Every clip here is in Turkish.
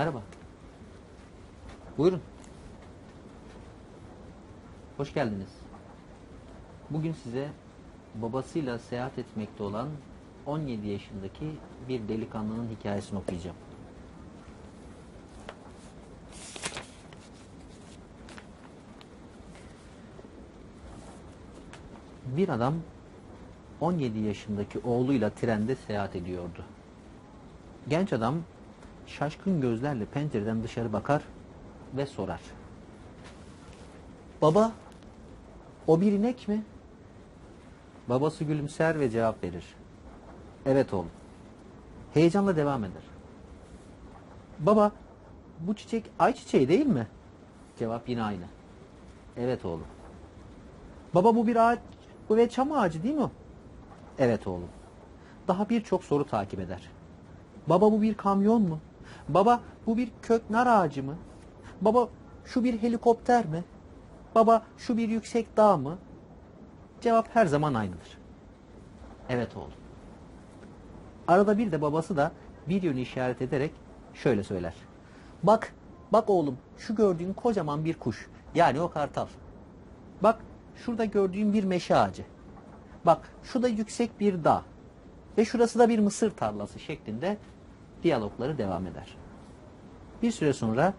Merhaba. Buyurun. Hoş geldiniz. Bugün size babasıyla seyahat etmekte olan 17 yaşındaki bir delikanlının hikayesini okuyacağım. Bir adam 17 yaşındaki oğluyla trende seyahat ediyordu. Genç adam şaşkın gözlerle pencereden dışarı bakar ve sorar. Baba, o bir inek mi? Babası gülümser ve cevap verir. Evet oğlum. Heyecanla devam eder. Baba, bu çiçek ay çiçeği değil mi? Cevap yine aynı. Evet oğlum. Baba bu bir ağaç bu ve çam ağacı değil mi? Evet oğlum. Daha birçok soru takip eder. Baba bu bir kamyon mu? Baba bu bir kök nar ağacı mı? Baba şu bir helikopter mi? Baba şu bir yüksek dağ mı? Cevap her zaman aynıdır. Evet oğlum. Arada bir de babası da bir yönü işaret ederek şöyle söyler. Bak, bak oğlum şu gördüğün kocaman bir kuş. Yani o kartal. Bak şurada gördüğün bir meşe ağacı. Bak şu da yüksek bir dağ. Ve şurası da bir mısır tarlası şeklinde diyalogları devam eder. Bir süre sonra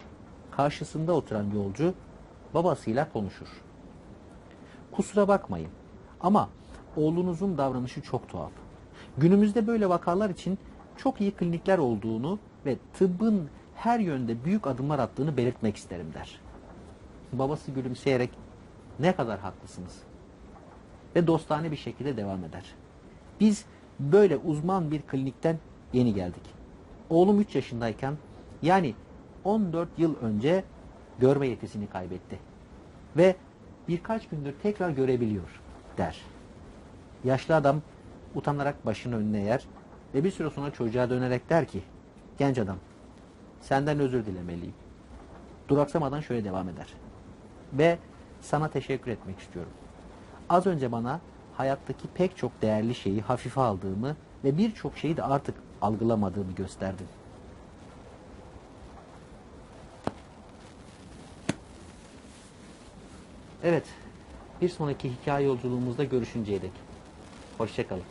karşısında oturan yolcu babasıyla konuşur. Kusura bakmayın ama oğlunuzun davranışı çok tuhaf. Günümüzde böyle vakalar için çok iyi klinikler olduğunu ve tıbbın her yönde büyük adımlar attığını belirtmek isterim der. Babası gülümseyerek ne kadar haklısınız ve dostane bir şekilde devam eder. Biz böyle uzman bir klinikten yeni geldik. Oğlum 3 yaşındayken yani 14 yıl önce görme yetisini kaybetti. Ve birkaç gündür tekrar görebiliyor der. Yaşlı adam utanarak başını önüne eğer ve bir süre sonra çocuğa dönerek der ki genç adam senden özür dilemeliyim. Duraksamadan şöyle devam eder. Ve sana teşekkür etmek istiyorum. Az önce bana hayattaki pek çok değerli şeyi hafife aldığımı ve birçok şeyi de artık algılamadığımı gösterdin. Evet, bir sonraki hikaye yolculuğumuzda görüşünceye dek. Hoşçakalın.